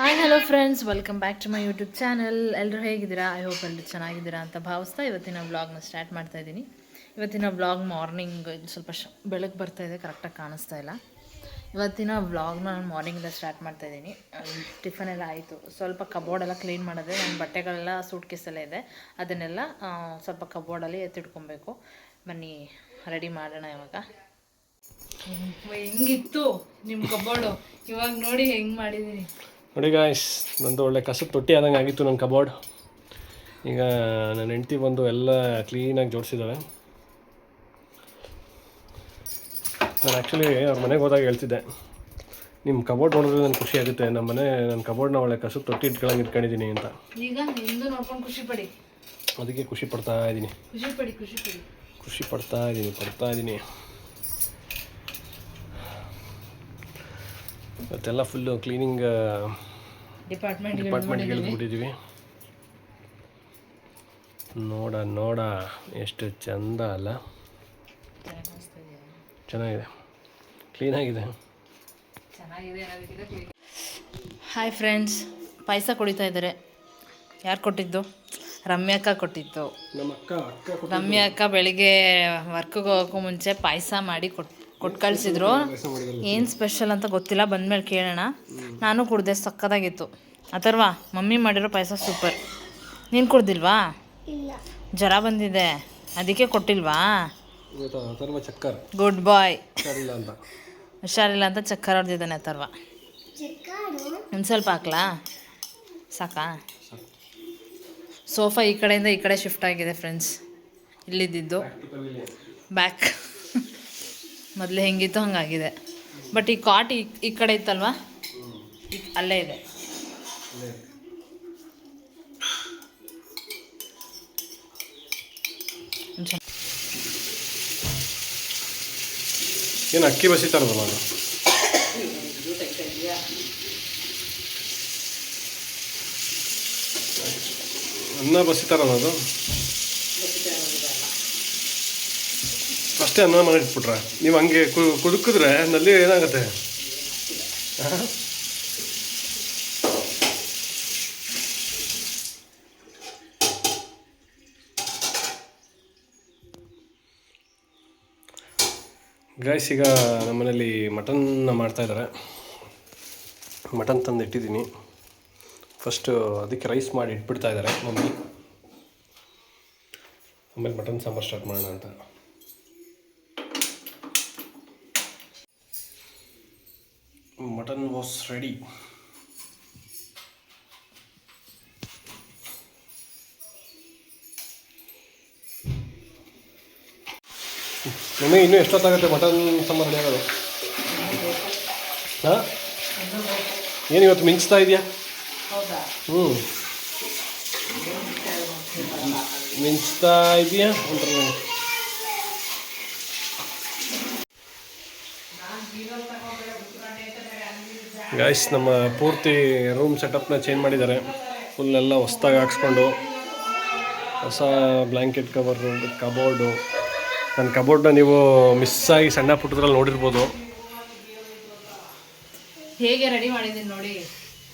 Hi hello friends welcome back to my YouTube channel ಎಲ್ಲರೂ ಹೇಗಿದ್ದೀರಾ? I hope ಎಲ್ಲರೂ ಚೆನ್ನಾಗಿದ್ದೀರಾ ಅಂತ ಭಾವಿಸ್ತಾ ಇವತ್ತಿನ ವ್ಲಾಗ್ನ ಸ್ಟಾರ್ಟ್ ಮಾಡ್ತಾ ಇದ್ದೀನಿ. ಇವತ್ತಿನ ವ್ಲಾಗ್ ಮಾರ್ನಿಂಗ್ ಸ್ವಲ್ಪ ಶ ಬೆಳಗ್ಗೆ ಬರ್ತಾ ಇದೆ ಕರೆಕ್ಟಾಗಿ ಕಾಣಿಸ್ತಾ ಇಲ್ಲ. ಇವತ್ತಿನ ವ್ಲಾಗ್ನ ನಾನು ಮಾರ್ನಿಂಗಿಂದ ಸ್ಟಾರ್ಟ್ ಮಾಡ್ತಾ ಇದ್ದೀನಿ. ಟಿಫನ್ ಎಲ್ಲ ಆಯಿತು. ಸ್ವಲ್ಪ ಕಬೋರ್ಡ್ ಎಲ್ಲ ಕ್ಲೀನ್ ಮಾಡಿದೆ. ನನ್ನ ಬಟ್ಟೆಗಳೆಲ್ಲ ಸೂಟ್ ಕೇಸಲ್ಲೇ ಇದೆ. ಅದನ್ನೆಲ್ಲ ಸ್ವಲ್ಪ ಕಬೋರ್ಡಲ್ಲಿ ಎತ್ತಿಟ್ಕೊಬೇಕು. ಬನ್ನಿ ರೆಡಿ ಮಾಡೋಣ ಇವಾಗ. ಹೆಂಗಿತ್ತು ನಿಮ್ಮ ಕಬೋರ್ಡು ಇವಾಗ ನೋಡಿ ಹೆಂಗೆ ಮಾಡಿದ್ದೀನಿ ನೋಡಿ ಗಾಯ್ಸ್ ನಂದು ಒಳ್ಳೆ ಕಸದ ತೊಟ್ಟಿ ಆದಂಗೆ ಆಗಿತ್ತು ನನ್ನ ಕಬೋರ್ಡ್ ಈಗ ನನ್ನ ಹೆಂಡ್ತಿ ಬಂದು ಎಲ್ಲ ಕ್ಲೀನಾಗಿ ಜೋಡಿಸಿದ್ದಾವೆ ನಾನು ಆ್ಯಕ್ಚುಲಿ ಅವ್ರ ಮನೆಗೆ ಹೋದಾಗ ಹೇಳ್ತಿದ್ದೆ ನಿಮ್ಮ ಕಬೋರ್ಡ್ ನೋಡಿದ್ರೆ ನನಗೆ ಖುಷಿ ಆಗುತ್ತೆ. ನಮ್ಮ ಮನೆ ನನ್ನ ಕಬೋರ್ಡ್ನ ಒಳ್ಳೆ ಕಸದ ತೊಟ್ಟಿ ಇಟ್ಕೊಳಂಗೆ ಇಟ್ಕೊಂಡಿದ್ದೀನಿ ಅಂತ. ಈಗ ನಿಂದು ನೋಡ್ಕೊಂಡು ಖುಷಿ ಪಡಿ. ಅದಕ್ಕೆ ಖುಷಿ ಪಡ್ತಾ ಇದ್ದೀನಿ ಖುಷಿ ಪಡಿ ಖುಷಿ ಪಡಿ. ಖುಷಿ ಪಡ್ತಾ ಇದ್ದೀನಿ ಪಡ್ತಾ ಇದ್ದೀನಿ ಇವತ್ತೆಲ್ಲ ಫುಲ್ಲು ಕ್ಲೀನಿಂಗ್ ಡಿಪಾರ್ಟ್ಮೆಂಟ್ ಡಿಪಾರ್ಟ್ಮೆಂಟ್ಗೆ ಬಿಟ್ಟಿದ್ದೀವಿ ನೋಡ ನೋಡ ಎಷ್ಟು ಚಂದ ಅಲ್ಲ. ಚೆನ್ನಾಗಿದೆ. ಕ್ಲೀನಾಗಿದೆ ಚೆನ್ನಾಗಿದೆ ಹಾಯ್ ಫ್ರೆಂಡ್ಸ್ ಪಾಯಸ ಕುಡಿತಾ ಇದ್ದಾರೆ. ಯಾರು ಕೊಟ್ಟಿದ್ದು? ರಮ್ಯಕ್ಕ ಕೊಟ್ಟಿತ್ತು ನಮ್ಮ ಅಕ್ಕ ಅಕ್ಕ ರಮ್ಯಾ ಅಕ್ಕ ಬೆಳಿಗ್ಗೆ ವರ್ಕ್ಗೆ ಹೋಗೋಕ್ಕೂ ಮುಂಚೆ ಪಾಯಸ ಮಾಡಿ ಕೊಟ್ಟು ಕೊಟ್ಟು ಕಳಿಸಿದ್ರು. ಏನು ಸ್ಪೆಷಲ್ ಅಂತ ಗೊತ್ತಿಲ್ಲ ಬಂದಮೇಲೆ ಕೇಳೋಣ. ನಾನು ಕುಡ್ದೆ ಸಕ್ಕದಾಗಿತ್ತು ಅಥರ್ವಾ ಮಮ್ಮಿ ಮಾಡಿರೋ ಪಾಯಸ ಸೂಪರ್ ನೀನು ಕುಡ್ದಿಲ್ವಾ? ಜ್ವರ ಬಂದಿದೆ. ಅದಕ್ಕೆ ಕೊಟ್ಟಿಲ್ವಾ? ಗುಡ್ ಬಾಯ್ ಹುಷಾರಿಲ್ಲ ಅಂತ. ಚಕ್ಕರ್ ಹೊಡೆದಿದ್ದಾನೆ ಅಥರ್ವ. ಒಂದು ಸ್ವಲ್ಪ ಹಾಕ್ಲಾ? ಸಾಕಾ? ಸೋಫಾ ಈ ಕಡೆಯಿಂದ ಈ ಕಡೆ ಶಿಫ್ಟ್ ಆಗಿದೆ ಫ್ರೆಂಡ್ಸ್ ಇಲ್ಲಿದ್ದಿದ್ದು. ಬ್ಯಾಕ್ ಮೊದಲು ಹೆಂಗಿತ್ತು ಹಂಗಾಗಿದೆ. ಬಟ್ ಈ ಕಾಟ್ ಈ ಈ ಕಡೆ ಇತ್ತಲ್ವಾ? ಅಲ್ಲೇ ಇದೆ. ಏನು ಅಕ್ಕಿ ಬಸಿತಾರಲ್ಲ ನಾನು ಅನ್ನ ಬಸಿತಾರಲ್ಲ ಅದು. ಅನ್ನ ಮಾಡಿಟ್ಬಿಟ್ರೆ ನೀವು ಹಂಗೆ ಕುದುಕಿದ್ರೆ ನಲ್ಲಿ ಏನಾಗುತ್ತೆ? ಗಾಯ್ಸ್ ಗೈಸ್ ಈಗ ನಮ್ಮನೇಲಿ ಮಟನ್ನ ಮಾಡ್ತಾ ಇದ್ದಾರೆ ಮಟನ್ ತಂದು ಇಟ್ಟಿದ್ದೀನಿ. ಫಸ್ಟು ಅದಕ್ಕೆ ರೈಸ್ ಮಾಡಿ ಇಟ್ಬಿಡ್ತಾ ಇದ್ದಾರೆ ಮಮ್ಮಿ. ಆಮೇಲೆ ಮಟನ್ ಸಾಂಬಾರು ಸ್ಟಾರ್ಟ್ ಮಾಡೋಣ ಅಂತ. ಮಟನ್ ವಾಸ್ ರೆಡಿ ನಿಮಗೆ ಇನ್ನೂ ಎಷ್ಟೊತ್ತಾಗುತ್ತೆ ಮಟನ್ ಸಾಂಬಾರು ರೆಡಿ ಆಗೋದು ಹಾಂ? ಏನು ಇವತ್ತು ಮಿಂಚ್ತಾ ಇದೆಯಾ? ಹೌದಾ? ಹ್ಞೂ ಮಿಂಚ್ತಾ ಇದೆಯಾ? ಒಂಥರ ಗಾಯ್ಸ್ ನಮ್ಮ ಪೂರ್ತಿ ರೂಮ್ ಸೆಟಪ್ನ ಚೇಂಜ್ ಮಾಡಿದ್ದಾರೆ. ಫುಲ್ ಎಲ್ಲ ಹೊಸ್ದಾಗಿ ಹಾಕ್ಸ್ಕೊಂಡು. ಹೊಸ ಬ್ಲ್ಯಾಂಕೆಟ್ ಕವರು ಕಬೋರ್ಡು ನನ್ನ ಕಬೋರ್ಡ್ನ ನೀವು ಮಿಸ್ ಆಗಿ ಸಣ್ಣ ಪುಟ್ಟದ್ರಲ್ಲಿ ನೋಡಿರ್ಬೋದು. ಹೇಗೆ ರೆಡಿ ಮಾಡಿದ್ದೀನಿ ನೋಡಿ.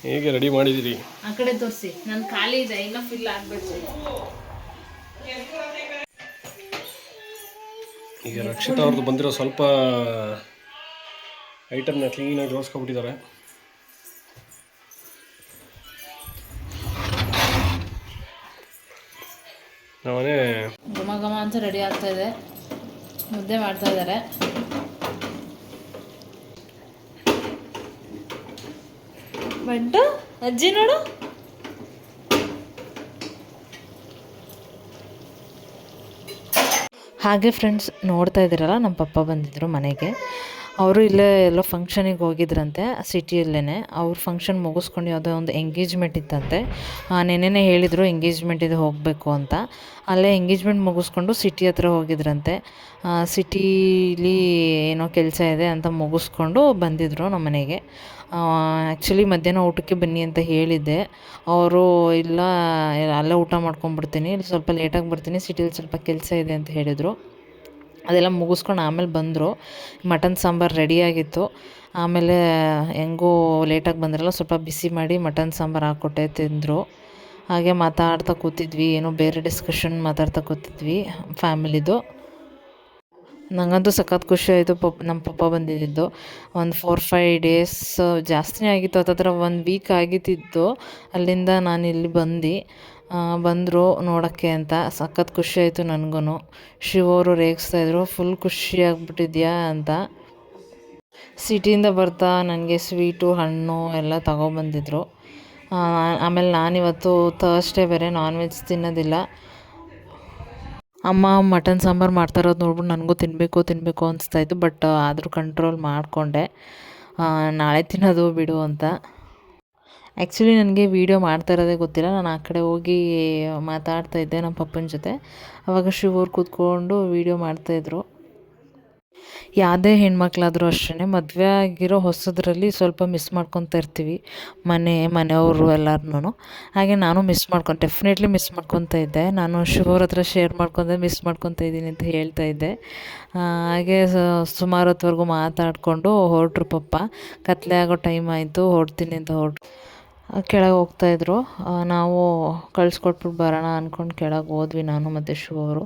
ಹೇಗೆ ರೆಡಿ ಮಾಡಿದಿರಿ? ಆ ಕಡೆ ತೋರಿಸಿ. ನನ್ನ ಖಾಲಿ ಇದೆ ಇನ್ನೂ ಫಿಲ್ ಆಗಬೇಕು ಈಗ ರಕ್ಷಿತಾ ಅವ್ರದ್ದು ಬಂದಿರೋ ಸ್ವಲ್ಪ ಐಟಮ್ನ ಕ್ಲೀನಾಗಿ ಜೋಡಿಸ್ಕೊಬಿಟ್ಟಿದ್ದಾರೆ. ಘಮ ಘಮ ಅಂತ ರೆಡಿ ಆಗ್ತಾ ಇದೆ. ಮುದ್ದೆ ಮಾಡ್ತಾ ಇದ್ದಾರೆ. ಬಂಟು, ಅಜ್ಜಿ ನೋಡು. ಹಾಗೆ ಫ್ರೆಂಡ್ಸ್ ನೋಡ್ತಾ ಇದ್ದೀರಲ್ಲ, ನಮ್ಮ ಪಪ್ಪ ಬಂದಿದ್ದರು ಮನೆಗೆ. ಅವರು ಇಲ್ಲೇ ಎಲ್ಲೋ ಫಂಕ್ಷನಿಗೆ ಹೋಗಿದ್ರಂತೆ ಸಿಟಿಯಲ್ಲೇ ಅವ್ರ ಫಂಕ್ಷನ್ ಮುಗಿಸ್ಕೊಂಡು ಯಾವುದೋ ಒಂದು ಎಂಗೇಜ್ಮೆಂಟ್ ಇತ್ತಂತೆ. ನೆನ್ನೆನೇ ಹೇಳಿದರು ಎಂಗೇಜ್ಮೆಂಟ್ ಇದೆ ಹೋಗಬೇಕು ಅಂತ. ಅಲ್ಲೇ ಎಂಗೇಜ್ಮೆಂಟ್ ಮುಗಿಸ್ಕೊಂಡು ಸಿಟಿ ಹತ್ರ ಹೋಗಿದ್ರಂತೆ. ಸಿಟೀಲಿ ಏನೋ ಕೆಲಸ ಇದೆ ಅಂತ ಮುಗಿಸ್ಕೊಂಡು ಬಂದಿದ್ದರು ನಮ್ಮ ಮನೆಗೆ ಆ್ಯಕ್ಚುಲಿ ಮಧ್ಯಾಹ್ನ ಊಟಕ್ಕೆ ಬನ್ನಿ ಅಂತ ಹೇಳಿದ್ದೆ. ಅವರು, ಇಲ್ಲ, ಅಲ್ಲೇ ಊಟ ಮಾಡ್ಕೊಂಡ್ಬಿಡ್ತೀನಿ ಇಲ್ಲಿ ಸ್ವಲ್ಪ ಲೇಟಾಗಿ ಬರ್ತೀನಿ ಸಿಟಿಲಿ ಸ್ವಲ್ಪ ಕೆಲಸ ಇದೆ ಅಂತ ಹೇಳಿದರು. ಅದೆಲ್ಲ ಮುಗಿಸ್ಕೊಂಡು ಆಮೇಲೆ ಬಂದರು. ಮಟನ್ ಸಾಂಬಾರು ರೆಡಿಯಾಗಿತ್ತು ಆಮೇಲೆ ಹೆಂಗೋ ಲೇಟಾಗಿ ಬಂದ್ರಲ್ಲ, ಸ್ವಲ್ಪ ಬಿಸಿ ಮಾಡಿ ಮಟನ್ ಸಾಂಬಾರು ಹಾಕ್ಕೊಟ್ಟೆ ತಿಂದರು. ಹಾಗೆ ಮಾತಾಡ್ತಾ ಕೂತಿದ್ವಿ, ಏನೋ ಬೇರೆ ಡಿಸ್ಕಷನ್ ಮಾತಾಡ್ತಾ ಕೂತಿದ್ವಿ ಫ್ಯಾಮಿಲಿದು. ನನಗಂತೂ ಸಖತ್ ಖುಷಿ ಆಯಿತು ಪಪ್ ನಮ್ಮ ಪಪ್ಪ ಬಂದಿದ್ದು. ಒಂದು ಫೋರ್ ಫೈವ್ ಡೇಸ್ ಜಾಸ್ತಿನೇ ಆಗಿತ್ತು, ಹತ್ತತ್ರ ಒಂದು ವೀಕ್ ಆಗಿತ್ತಿತ್ತು. ಅಲ್ಲಿಂದ ನಾನು ಇಲ್ಲಿ ಬಂದು ಬಂದರು ನೋಡೋಕ್ಕೆ ಅಂತ. ಸಖತ್ ಖುಷಿ ಆಯಿತು ನನಗೂ ಶಿವ ಅವರು ರೇಗಿಸ್ತಾಯಿದ್ರು ಫುಲ್ ಖುಷಿ ಆಗ್ಬಿಟ್ಟಿದ್ಯಾ ಅಂತ. ಸಿಟಿಯಿಂದ ಬರ್ತಾ ನನಗೆ ಸ್ವೀಟು, ಹಣ್ಣು ಎಲ್ಲ ತಗೊಬಂದಿದ್ರು. ಆಮೇಲೆ ನಾನಿವತ್ತು ಥರ್ಸ್ಡೇ ಬೇರೆ ನಾನ್ ವೆಜ್ ತಿನ್ನೋದಿಲ್ಲ. ಅಮ್ಮ ಮಟನ್ ಸಾಂಬಾರು ಮಾಡ್ತಾ ಇರೋದು ನೋಡ್ಬಿಟ್ಟು ನನಗೂ ತಿನ್ನಬೇಕು ತಿನ್ನಬೇಕು ಅನಿಸ್ತಾಯಿತ್ತು ಬಟ್ ಆದರೂ ಕಂಟ್ರೋಲ್ ಮಾಡಿಕೊಂಡೆ. ನಾಳೆ ತಿನ್ನೋದು ಬಿಡು ಅಂತ. ಆ್ಯಕ್ಚುಲಿ ನನಗೆ ವೀಡಿಯೋ ಮಾಡ್ತಾ ಇರೋದೇ ಗೊತ್ತಿಲ್ಲ. ನಾನು ಆ ಕಡೆ ಹೋಗಿ ಮಾತಾಡ್ತಾ ಇದ್ದೆ ನಮ್ಮ ಪಪ್ಪನ ಜೊತೆ. ಅವಾಗ ಶಿವವ್ರು ಕೂತ್ಕೊಂಡು ವೀಡಿಯೋ ಮಾಡ್ತಾಯಿದ್ರು ಯಾವುದೇ ಹೆಣ್ಮಕ್ಳಾದರೂ ಅಷ್ಟೇ ಮದುವೆ ಆಗಿರೋ ಹೊಸದರಲ್ಲಿ ಸ್ವಲ್ಪ ಮಿಸ್ ಮಾಡ್ಕೊತಾ ಇರ್ತೀವಿ. ಮನೆ, ಮನೆಯವರು ಎಲ್ಲರನ್ನೂ. ಹಾಗೆ ನಾನು ಮಿಸ್ ಮಾಡ್ಕೊಂಡು ಡೆಫಿನೆಟ್ಲಿ ಮಿಸ್ ಮಾಡ್ಕೊತಾ ಇದ್ದೆ. ನಾನು ಶಿವವ್ರ ಹತ್ರ ಶೇರ್ ಮಾಡ್ಕೊಂಡೆ ಮಿಸ್ ಮಾಡ್ಕೊತಾ ಇದ್ದೀನಿ ಅಂತ ಹೇಳ್ತಾ ಇದ್ದೆ. ಹಾಗೆ ಸುಮಾರು ಹೊತ್ತವರೆಗೂ ಮಾತಾಡಿಕೊಂಡು ಹೊರಟ್ರು ಪಪ್ಪ. ಕತ್ಲೆ ಆಗೋ ಟೈಮ್ ಆಯಿತು, ಹೊರಡ್ತೀನಿ ಅಂತ ಹೊರಟು ಕೆಳಗೆ ಹೋಗ್ತಾಯಿದ್ರು ನಾವು ಕಳಿಸ್ಕೊಟ್ಬಿಟ್ಟು ಬರೋಣ ಅಂದ್ಕೊಂಡು ಕೆಳಗೆ ಹೋದ್ವಿ ನಾನು ಮತ್ತು ಶಿವ ಅವರು.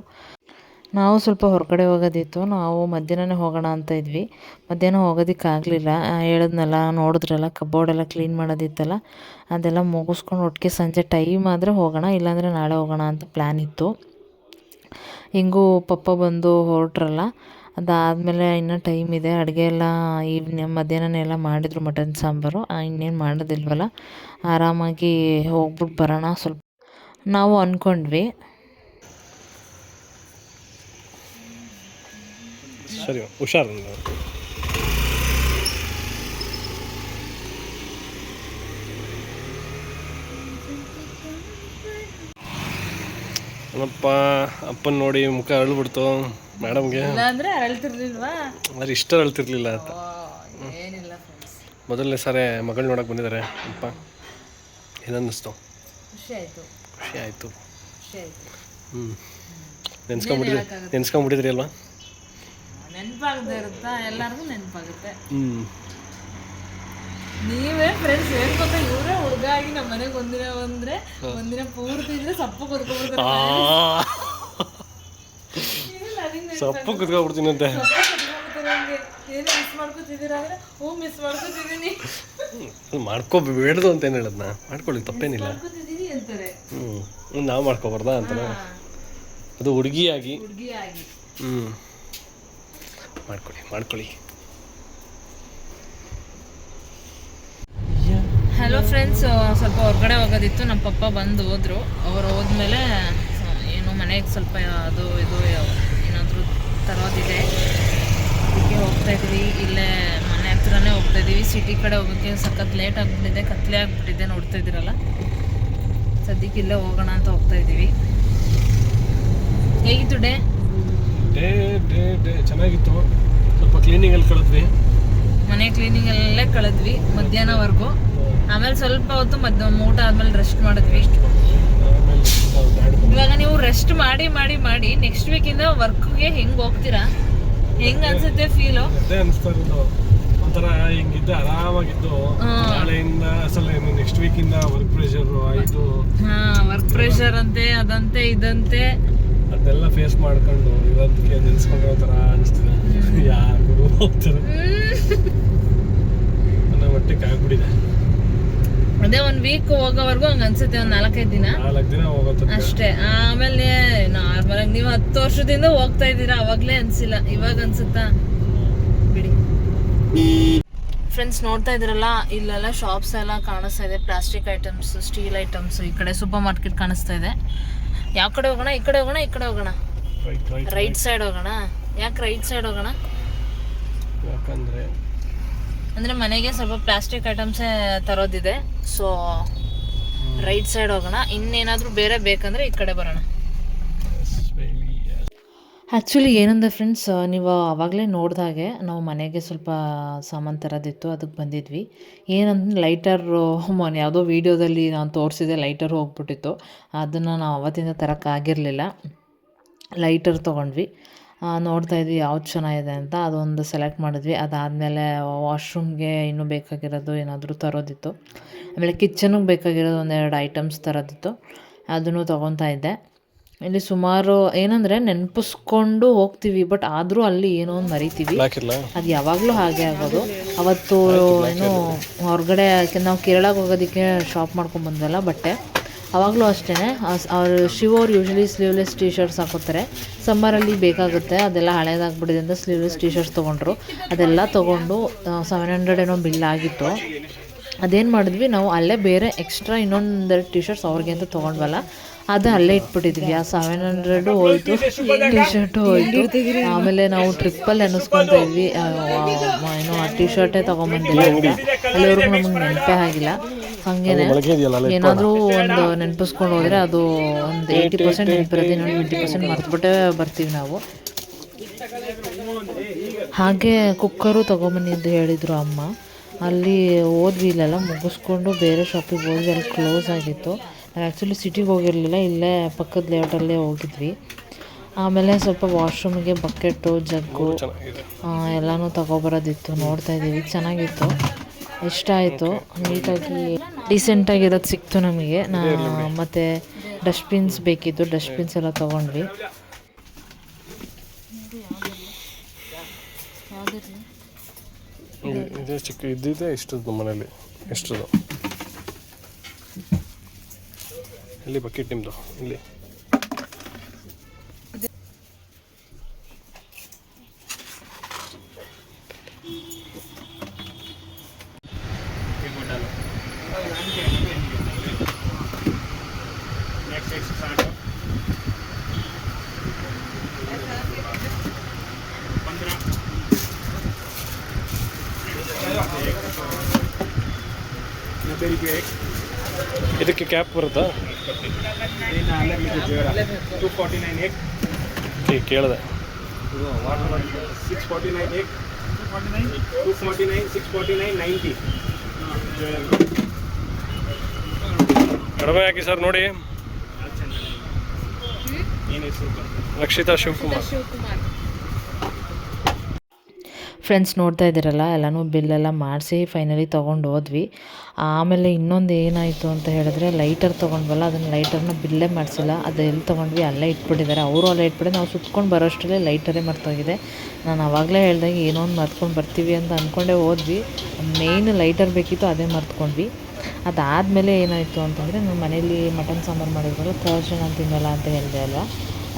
ನಾವು ಸ್ವಲ್ಪ ಹೊರಗಡೆ ಹೋಗೋದಿತ್ತು. ನಾವು ಮಧ್ಯಾಹ್ನನೇ ಹೋಗೋಣ ಅಂತ ಇದ್ವಿ. ಮಧ್ಯಾಹ್ನ ಹೋಗೋದಕ್ಕಾಗಲಿಲ್ಲ ಹೇಳಿದ್ನಲ್ಲ, ನೋಡಿದ್ರಲ್ಲ ಕಬೋರ್ಡೆಲ್ಲ ಕ್ಲೀನ್ ಮಾಡೋದಿತ್ತಲ್ಲ, ಅದೆಲ್ಲ ಮುಗಿಸ್ಕೊಂಡು ಒಟ್ಟಿಗೆ ಸಂಜೆ ಟೈಮ್ ಆದರೆ ಹೋಗೋಣ, ಇಲ್ಲಾಂದರೆ ನಾಳೆ ಹೋಗೋಣ ಅಂತ ಪ್ಲ್ಯಾನ್ ಇತ್ತು. ಹಿಂಗೂ ಪಪ್ಪ ಬಂದು ಹೊರಟ್ರಲ್ಲ. ಅದಾದಮೇಲೆ ಇನ್ನೂ ಟೈಮ್ ಇದೆ. ಅಡುಗೆ ಎಲ್ಲ ಈವ್ನಿ ಮಧ್ಯಾಹ್ನನೇ ಎಲ್ಲ ಮಾಡಿದರು ಮಟನ್ ಸಾಂಬಾರು. ಇನ್ನೇನು ಮಾಡೋದಿಲ್ವಲ್ಲ? ಆರಾಮಾಗಿ ಹೋಗ್ಬಿಟ್ಟು ಬರೋಣ ಸ್ವಲ್ಪ. ನಾವು ಅಂದ್ಕೊಂಡ್ವಿ ಸರಿ, ಹುಷಾರು. ನಮ್ಮಪ್ಪ ಅಪ್ಪನ ನೋಡಿ ಮುಖ ಅರಳ್ಬಿಡ್ತು ಮೇಡಮ್ಗೆ. ಇಲ್ಲಾಂದರೆ ಅರಳ್ತಿರ್ಲಿಲ್ವಾ? ಆದರೆ ಇಷ್ಟ ಅಳ್ತಿರ್ಲಿಲ್ಲ ಅಂತ. ಏನಿಲ್ಲ ಮೊದಲನೇ ಸಾರಿ ಮಗಳು ನೋಡಕ್ಕೆ ಬಂದಿದ್ದಾರೆ ಅಪ್ಪ. ಏನನ್ನಿಸ್ತು? ಖುಷಿ ಆಯಿತು. ಖುಷಿ ಆಯಿತು. ಖುಷಿ ಆಯಿತು. ಹ್ಞೂ ನೆನ್ಸ್ಕೊಂಬಿಟ್ಟಿದ್ರಿ ನೆನ್ಸ್ಕೊಂಬಿಟ್ಟಿದ್ರಿ ಅಲ್ವಾ? ನೆನಪಾಗದೆ ಇರುತ್ತಾ? ಎಲ್ಲರಿಗೂ ನೆನಪಾಗುತ್ತೆ. ಹ್ಞೂ ನೀವೇ ಫ್ರೆಂಡ್ಸ್ ಹೇಳ್ಕೊತ ಇವರೇ ಹುಡುಗ ಆಗಿ ನಮ್ಮ ಮನೆಗೆ ಒಂದಿನ ಬಂದ್ರೆ ಒಂದಿನ ಪೂರ್ತಿ ಇದ್ರೆ ಸಪ್ಪು ಕುತ್ಕೊಂಡ್ಬಿಡ್ತಾರೆ ಸಪ್ಪು ಕುತ್ಕೊಬಿಡ್ತೀನಂತೆ. ಏನು ಮಿಸ್ ಮಾಡ್ಕೊತಿದ್ದೀರಾ ಅಂದ್ರೆ ಹ್ಞೂ ಮಿಸ್ ಮಾಡ್ಕೊತಿದ್ದೀನಿ. ಮಾಡ್ಕೋಬೇಡ್ದು ಅಂತ ಏನು ಹೇಳದ್ನ? ಮಾಡ್ಕೊಳ್ಳಿ ತಪ್ಪೇನಿಲ್ಲ. ಅಂತಾರೆ. ಹ್ಞೂ ನಾವು ಮಾಡ್ಕೋಬಾರ್ದಾ ಅಂತಾನೆ ಅದು ಹುಡುಗಿಯಾಗಿ. ಹುಡುಗಿಯಾಗಿ. ಹ್ಞೂ ಮಾಡ್ಕೊಳ್ಳಿ ಮಾಡ್ಕೊಳ್ಳಿ. ಹಲೋ ಫ್ರೆಂಡ್ಸ್ ಸ್ವಲ್ಪ ಹೊರಗಡೆ ಹೋಗೋದಿತ್ತು. ನಮ್ಮ ಪಪ್ಪ ಬಂದು ಹೋದ್ರು. ಅವ್ರು ಹೋದ್ಮೇಲೆ ಏನು ಮನೆಗೆ ಸ್ವಲ್ಪ ಅದು ಇದು, ಏನಾದರೂ ತರೋದಿದೆ. ಅದಕ್ಕೆ ಹೋಗ್ತಾ ಇದ್ವಿ. ಇಲ್ಲೇ ಮನೆ ಹತ್ರನೇ ಹೋಗ್ತಾ ಇದ್ದೀವಿ ಸಿಟಿ ಕಡೆ ಹೋಗೋಕ್ಕೆ ಸಖತ್ ಲೇಟ್ ಆಗಿಬಿಟ್ಟಿದೆ. ಕತ್ಲೆ ಆಗಿಬಿಟ್ಟಿದೆ. ನೋಡ್ತಾ ಇದ್ದೀರಲ್ಲ? ಸದ್ಯಕ್ಕೆ ಇಲ್ಲೇ ಹೋಗೋಣ ಅಂತ ಹೋಗ್ತಾ ಇದ್ದೀವಿ. ಹೇಗಿತ್ತು ಡೇ? Day day day. ಚೆನ್ನಾಗಿತ್ತು. ಸ್ವಲ್ಪ ಕ್ಲೀನಿಂಗಲ್ಲಿ ಕಳೆದ್ವಿ. ಮನೆ ಕ್ಲೀನಿಂಗಲ್ಲೇ ಕಳೆದ್ವಿ ಮಧ್ಯಾಹ್ನವರೆಗೂ. ಆಮೇಲೆ ಸ್ವಲ್ಪ ಹೊತ್ತು ಮಧ್ಯ ಊಟ ಆದ್ಮೇಲೆ ರೆಸ್ಟ್ ಮಾಡಿದ್ವಿ. ಇವಾಗ ನೀವು ರೆಸ್ಟ್ ಮಾಡಿ ಮಾಡಿ ಮಾಡಿ ನೆಕ್ಸ್ಟ್ ವೀಕಿಂದ ವರ್ಕ್ಗೆ ಹೆಂಗ್ ಹೋಗ್ತೀರಾ? ಹೆಂಗ್ ಅನ್ಸುತ್ತೆ ಫೀಲು ಒಂಥರ ಹಿಂಗಿದ್ದು ಆರಾಮಾಗಿದ್ದು. ನಾಳೆಯಿಂದ ಅಸಲ ನೆಕ್ಸ್ಟ್ ವೀಕಿಂದ ವರ್ಕ್ ಪ್ರೆಷರ್ ಆಯಿತು. ಹಾ ವರ್ಕ್ ಪ್ರೆಷರ್ ಅಂತೆ ಅದಂತೆ ಇದಂತೆ. ಅದೆಲ್ಲ ಫೇಸ್ ಮಾಡ್ಕೊಂಡು ಇವತ್ತಿಗೆ ನೆನ್ಸ್ಕೊಂಡು ಒಂಥರ ಅನಿಸ್ತಿದೆ. ಯಾರು ಹೋಗ್ತಾರೆ ಮಟ್ಟಿಗೆ ಆಗ್ಬಿಟ್ಟಿದೆ. ಅದೇ ಒಂದ್ ವೀಕ್ ಹೋಗೋವರೆಗೂ ಹಂಗ ಅನ್ಸುತ್ತೆ ಒಂದ್ ನಾಲ್ಕೈದು ದಿನ. ನಾಲ್ಕು ದಿನ ಹೋಗುತ್ತೆ ಅಷ್ಟೇ ಆಮೇಲೆ ನಾರ್ಮಲ್ ಆಗಿ ನೀವು ಹತ್ತು ವರ್ಷದಿಂದ ಹೋಗ್ತಾ ಇದ್ದೀರಾ ಅವಾಗ್ಲೇ ಅನ್ಸಿಲ್ಲ ಇವಾಗ ಅನ್ಸುತ್ತಾ? ಬಿಡಿ. ಫ್ರೆಂಡ್ಸ್ ನೋಡ್ತಾ ಇದ್ರಲ್ಲ ಇಲ್ಲೆಲ್ಲ ಶಾಪ್ಸ್ ಎಲ್ಲ ಕಾಣಿಸ್ತಾ ಇದೆ ಪ್ಲಾಸ್ಟಿಕ್ ಐಟಮ್ಸ್ ಸ್ಟೀಲ್ ಐಟಮ್ಸ್ ಈ ಕಡೆ ಸೂಪರ್ ಮಾರ್ಕೆಟ್ ಕಾಣಿಸ್ತಾ ಇದೆ. ಯಾವ ಕಡೆ ಹೋಗೋಣ ಈ ಕಡೆ ಹೋಗೋಣ ಈ ಕಡೆ ಹೋಗೋಣ? ರೈಟ್ ಸೈಡ್ ಹೋಗೋಣ? ಯಾಕೆ ರೈಟ್ ಸೈಡ್ ಹೋಗೋಣ? ಯಾಕಂದ್ರೆ ಅಂದರೆ ಮನೆಗೆ ಸ್ವಲ್ಪ ಪ್ಲಾಸ್ಟಿಕ್ ಐಟಮ್ಸೇ ತರೋದಿದೆ. ಸೊ ರೈಟ್ ಸೈಡ್ ಹೋಗೋಣ. ಇನ್ನೇನಾದರೂ ಬೇರೆ ಬೇಕಂದ್ರೆ ಈ ಕಡೆ ಬರೋಣ. ಆ್ಯಕ್ಚುಲಿ ಏನಂದ್ರೆ ಫ್ರೆಂಡ್ಸ್ ನೀವು ಆವಾಗಲೇ ನೋಡಿದಾಗೆ ನಾವು ಮನೆಗೆ ಸ್ವಲ್ಪ ಸಾಮಾನು ತರೋದಿತ್ತು ಅದಕ್ಕೆ ಬಂದಿದ್ವಿ. ಏನಂದ್ರೆ ಲೈಟರ್ ಮೊನ್ನೆ ಯಾವುದೋ ವೀಡಿಯೋದಲ್ಲಿ ನಾನು ತೋರಿಸಿದೆ ಲೈಟರ್ ಹೋಗ್ಬಿಟ್ಟಿತ್ತು. ಅದನ್ನು ನಾವು ಅವತ್ತಿಂದ ತರೋಕ್ಕಾಗಿರಲಿಲ್ಲ ಲೈಟರ್ ತೊಗೊಂಡ್ವಿ. ನೋಡ್ತಾ ಇದ್ವಿ ಯಾವ್ದು ಚೆನ್ನಾಗಿದೆ ಅಂತ. ಅದೊಂದು ಸೆಲೆಕ್ಟ್ ಮಾಡಿದ್ವಿ. ಅದಾದಮೇಲೆ ವಾಶ್ರೂಮ್ಗೆ ಇನ್ನೂ ಬೇಕಾಗಿರೋದು ಏನಾದರೂ ತರೋದಿತ್ತು. ಆಮೇಲೆ ಕಿಚನ್ಗೆ ಬೇಕಾಗಿರೋದು ಒಂದೆರಡು ಐಟಮ್ಸ್ ತರೋದಿತ್ತು. ಅದನ್ನು ತೊಗೊತಾ ಇದ್ದೆ. ಇಲ್ಲಿ ಸುಮಾರು ಏನಂದರೆ ನೆನಪಿಸ್ಕೊಂಡು ಹೋಗ್ತೀವಿ ಬಟ್ ಆದರೂ ಅಲ್ಲಿ ಏನೋ ಒಂದು ಮರಿತೀವಿ. ಅದು ಯಾವಾಗಲೂ ಹಾಗೆ ಆಗೋದು. ಅವತ್ತು ಏನು ಹೊರಗಡೆ ನಾವು ಕೇರಳಕ್ಕೆ ಹೋಗೋದಕ್ಕೆ ಶಾಪ್ ಮಾಡ್ಕೊಂಡು ಬಂದ್ವಲ್ಲ ಬಟ್ಟೆ. ಅವಾಗಲೂ ಅಷ್ಟೇ ಅವರು ಶಿವ ಅವ್ರು ಯೂಶ್ವಲಿ ಸ್ಲೀವ್ಲೆಸ್ ಟೀ ಶರ್ಟ್ಸ್ ಹಾಕೋತಾರೆ. ಸಮ್ಮರಲ್ಲಿ ಬೇಕಾಗುತ್ತೆ, ಅದೆಲ್ಲ ಹಳೇದಾಗ್ಬಿಟ್ಟಿದೆ ಅಂತ ಸ್ಲೀವ್ಲೆಸ್ ಟೀ ಶರ್ಟ್ಸ್ ತೊಗೊಂಡ್ರು. ಅದೆಲ್ಲ ತೊಗೊಂಡು ಸೆವೆನ್ ಹಂಡ್ರೆಡ್ ಏನೋ ಬಿಲ್ ಆಗಿತ್ತು. ಅದೇನು ಮಾಡಿದ್ವಿ, ನಾವು ಅಲ್ಲೇ ಬೇರೆ ಎಕ್ಸ್ಟ್ರಾ ಇನ್ನೊಂದೆರಡು ಟೀ ಶರ್ಟ್ಸ್ ಅವ್ರಿಗೆ ಅಂತ ತೊಗೊಂಡ್ವಲ್ಲ, ಅದು ಅಲ್ಲೇ ಇಟ್ಬಿಟ್ಟಿದ್ವಿ. ಆ ಸೆವೆನ್ ಹಂಡ್ರೆಡು ಹೋಯ್ತು ಟೀ ಶರ್ಟು ಹೋಯ್ತು. ಆಮೇಲೆ ನಾವು ಟ್ರಿಪ್ಪಲ್ಲಿ ಅನ್ನಿಸ್ಕೊತಾ ಇದ್ವಿ. ಏನು ಆ ಟಿ ಶರ್ಟೇ ತೊಗೊಂಬಂದಿಲ್ಲ ಅಲ್ಲಿವರೆಗೂ ನಮಗೆ ನೆನಪೇ ಆಗಿಲ್ಲ. ಹಾಗೇನೆ ಏನಾದರೂ ಒಂದು ನೆನಪಿಸ್ಕೊಂಡು ಹೋದರೆ ಅದು ಒಂದು ಏಯ್ಟಿ ಪರ್ಸೆಂಟ್ ನೆನಪಿರುತ್ತೆ ಇನ್ನೊಂದು ಟ್ವೆಂಟಿ ಪರ್ಸೆಂಟ್ ಮರ್ತುಬಿಟ್ಟೇ ಬರ್ತೀವಿ ನಾವು ಹಾಗೆ ಕುಕ್ಕರು ತೊಗೊಂಬನ್ನಿ ಅಂತ ಹೇಳಿದರು ಅಮ್ಮ ಅಲ್ಲಿ ಹೋದ್ವಿ ಇಲ್ಲೆಲ್ಲ ಮುಗಿಸ್ಕೊಂಡು ಬೇರೆ ಶಾಪಿಗೆ ಹೋದ್ವಿ ಅಲ್ಲಿ ಕ್ಲೋಸ್ ಆಗಿತ್ತು ನಾವು ಆ್ಯಕ್ಚುಲಿ ಸಿಟಿಗೆ ಹೋಗಿರಲಿಲ್ಲ ಇಲ್ಲೇ ಪಕ್ಕದ ಲೇಔಟಲ್ಲೇ ಹೋಗಿದ್ವಿ ಆಮೇಲೆ ಸ್ವಲ್ಪ ವಾಶ್ರೂಮಿಗೆ ಬಕೆಟು ಜಗ್ಗು ಎಲ್ಲನೂ ತಗೊಬರೋದಿತ್ತು ನೋಡ್ತಾ ಇದ್ದೀವಿ ಚೆನ್ನಾಗಿತ್ತು ಇಷ್ಟ ಆಯಿತು. ನೀಟಾಗಿ ಡಿಸೆಂಟಾಗಿರೋದು ಸಿಕ್ತು ನಮಗೆ. ನಾ ಮತ್ತು ಡಸ್ಟ್ಬಿನ್ಸ್ ಬೇಕಿತ್ತು. ಡಸ್ಟ್ಬಿನ್ಸ್ ಎಲ್ಲ ತೊಗೊಂಡ್ವಿ. ಇದು- ಇದೇ ಚಿಕ್ಕ ಇದ್ದಿದೆ ಇಷ್ಟದ್ದು ಮನೇಲಿ. ಎಷ್ಟದು ಇಲ್ಲಿ ಬಕೆಟ್ ನಿಮ್ಮದು ಇಲ್ಲಿ. ಇದಕ್ಕೆ ಕ್ಯಾಪ್ ಬರುತ್ತಾ? ಟೂ ಫಾರ್ಟಿ ನೈನ್ ಏಟ್ ಈಗ ಕೇಳಿದೆ. Six forty nine eight two forty nine six forty nine ninety ಕಡಿಮೆ ಹಾಕಿ ಸರ್ ನೋಡಿ ರಕ್ಷಿತಾ ಶಿವಕುಮಾರ್. ಫ್ರೆಂಡ್ಸ್ ನೋಡ್ತಾ ಇದ್ದೀರಲ್ಲ, ಎಲ್ಲನೂ ಬಿಲ್ಲೆಲ್ಲ ಮಾಡಿಸಿ ಫೈನಲಿ ತೊಗೊಂಡು ಹೋದ್ವಿ. ಆಮೇಲೆ ಇನ್ನೊಂದು ಏನಾಯಿತು ಅಂತ ಹೇಳಿದ್ರೆ ಲೈಟರ್ ತೊಗೊಂಡ್ವಲ್ಲ, ಅದನ್ನು ಲೈಟರ್ನ ಬಿಲ್ಲೇ ಮಾಡಿಸಿಲ್ಲ. ಅದು ಎಲ್ಲಿ ತೊಗೊಂಡ್ವಿ? ಅಲ್ಲೇ ಇಟ್ಬಿಟ್ಟಿದ್ದಾರೆ. ಅವರು ಅಲ್ಲೇ ಇಟ್ಬಿಟ್ಟು ನಾವು ಸುತ್ಕೊಂಡು ಬರೋಷ್ಟರಲ್ಲೇ ಲೈಟರೇ ಮರ್ತೋಗಿದೆ ನಾನು ಆವಾಗಲೇ ಹೇಳ್ದಾಗ ಏನೋ ಒಂದು ಮರ್ತ್ಕೊಂಡು ಬರ್ತೀವಿ ಅಂತ ಅಂದ್ಕೊಂಡೇ ಹೋದ್ವಿ. ಮೇಯ್ನ್ ಲೈಟರ್ ಬೇಕಿತ್ತು, ಅದೇ ಮರ್ತ್ಕೊಂಡ್ವಿ. ಅದಾದಮೇಲೆ ಏನಾಯಿತು ಅಂತಂದರೆ, ನಾನು ಮನೇಲಿ ಮಟನ್ ಸಾಂಬಾರು ಮಾಡಿದ್ರು ಥರ್ಸ್ಡೇ ಅಂತ ತಿನ್ನಲ್ಲ ಅಂತ ಹೇಳಿದೆ ಅಲ್ವಾ?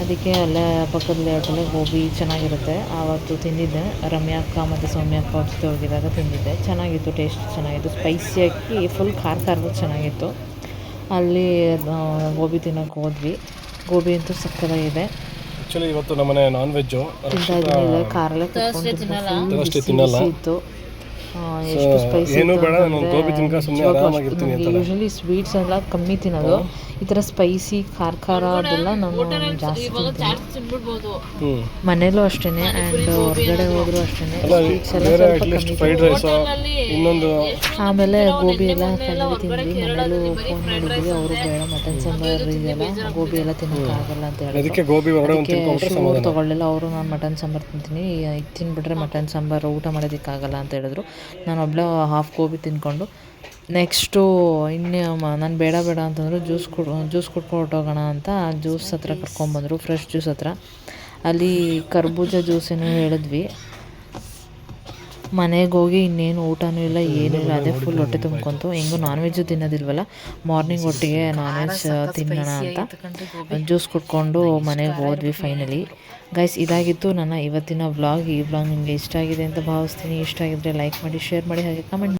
ಅದಕ್ಕೆ ಅಲ್ಲೇ ಪಕ್ಕದ ಲೇಔಟಲ್ಲೇ ಗೋಬಿ ಚೆನ್ನಾಗಿರುತ್ತೆ. ಆವತ್ತು ತಿಂದಿದ್ದೆ. ರಮ್ಯಾ ಅಕ್ಕ ಮತ್ತು ಸೌಮ್ಯ ಅಕ್ಕ ಅವ್ರ ಜೊತೆ ಹೋಗಿದಾಗ ತಿಂದಿದ್ದೆ. ಚೆನ್ನಾಗಿತ್ತು ಟೇಸ್ಟ್ ಚೆನ್ನಾಗಿತ್ತು ಸ್ಪೈಸಿ ಸ್ಪೈಸಿಯಾಗಿ ಫುಲ್ ಖಾರ ಖಾರದ ಚೆನ್ನಾಗಿತ್ತು. ಅಲ್ಲಿ ಗೋಬಿ ತಿನ್ನೋಕೆ ಹೋದ್ವಿ. ಗೋಬಿ ಅಂತೂ ಸಕ್ಕದಾಗಿದೆ ಆ್ಯಕ್ಚುಲಿ ಇವತ್ತು ನಮ್ಮನೆ ನಾನ್ ವೆಜ್ಜು Thursday ತಿನ್ನಲ್ಲ. ಇತ್ತು. ಎಷ್ಟು ಸ್ಪೈಸಿ ಏನು ಬೇಡ. ನಾನು ಗೋಬಿ ತಿನ್ಕ ಸುಮ್ಮನೆ ಆರಾಮಾಗಿರ್ತೀನಿ ಯೂಶಲಿ ಸ್ವೀಟ್ಸ್ ಎಲ್ಲ ಕಮ್ಮಿ ತಿನ್ನೋದು. ಈ ಥರ ಸ್ಪೈಸಿ ಖಾರ ಖಾರ ಅದೆಲ್ಲ ನಾನು ಜಾಸ್ತಿ ಮನೇಲೂ ಅಷ್ಟೇ ಆ್ಯಂಡ್ ಹೊರಗಡೆ ಹೋದ್ರು ಅಷ್ಟೇ ಅಲ್ಲ ಬೇರೆ ಸ್ವಲ್ಪ ಫ್ರೈಡ್ ರೈಸು ಇನ್ನೊಂದು ಆಮೇಲೆ ಗೋಬಿ ಎಲ್ಲ ಫೈನಲಿ ತಿಂದ್ವಿ. ಮನೇಲೂ ಫೋನ್ ಮಾಡಿದ್ವಿ ಅವರು ಬೇಡ ಮಟನ್ ಸಾಂಬಾರ್ ಇದೆಯಲ್ಲ ಗೋಬಿ ಎಲ್ಲ ತಿನ್ನೋಕ್ಕಾಗಲ್ಲ ಅಂತ ಹೇಳಿದ್ರು ತಿನ್ಕೊಂಡ್ರೆ ತೊಗೊಳ್ಳಿಲ್ಲ ಅವರು ನಾನು ಮಟನ್ ಸಾಂಬಾರು ತಿಂತೀನಿ. ಇದು ತಿನ್ಬಿಟ್ರೆ ಮಟನ್ ಸಾಂಬಾರು ಊಟ ಮಾಡೋದಕ್ಕಾಗಲ್ಲ ಅಂತ ಹೇಳಿದ್ರು. ನಾನು ಒಬ್ಬಳೆ ಹಾಫ್ ಗೋಬಿ ತಿನ್ಕೊಂಡು ನೆಕ್ಸ್ಟು ಇನ್ನು ನಾನು ಬೇಡ ಬೇಡ ಅಂತಂದ್ರು ಜ್ಯೂಸ್ ಕುಡ್, ಜ್ಯೂಸ್ ಕುಡ್ಕೊಟ್ಟೋಗೋಣ ಅಂತ ಜ್ಯೂಸ್ ಹತ್ರ ಕರ್ಕೊಂಬಂದರು ಫ್ರೆಶ್ ಜ್ಯೂಸ್ ಹತ್ರ. ಅಲ್ಲಿ ಕರ್ಬೂಜ ಜ್ಯೂಸ್ ಏನೋ ಹೇಳಿದ್ವಿ. ಮನೆಗೆ ಹೋಗಿ ಇನ್ನೇನು ಊಟನೂ ಇಲ್ಲ, ಏನೂ ಇಲ್ಲ, ಅದೇ ಫುಲ್ ಹೊಟ್ಟೆ ತುಂಬ್ಕೊಂತು. ಹೆಂಗೂ ನಾನ್ ವೆಜ್ಜು ತಿನ್ನೋದಿಲ್ವಲ್ಲ ಮಾರ್ನಿಂಗ್ ಒಟ್ಟಿಗೆ ನಾನ್ ವೆಜ್ ತಿನ್ನೋಣ ಅಂತ ಜ್ಯೂಸ್ ಕುಡ್ಕೊಂಡು ಮನೆಗೆ ಹೋದ್ವಿ ಫೈನಲಿ ಗೈಸ್ ಇದಾಗಿತ್ತು ನನ್ನ ಇವತ್ತಿನ ವ್ಲಾಗ್ ಈ ವ್ಲಾಗ್ ನಿಮಗೆ ಇಷ್ಟ ಆಗಿದೆ ಅಂತ ಭಾವಿಸ್ತೀನಿ. ಇಷ್ಟ ಆಗಿದ್ರೆ ಲೈಕ್ ಮಾಡಿ ಶೇರ್ ಮಾಡಿ, ಹಾಗೆ ಕಮೆಂಟ್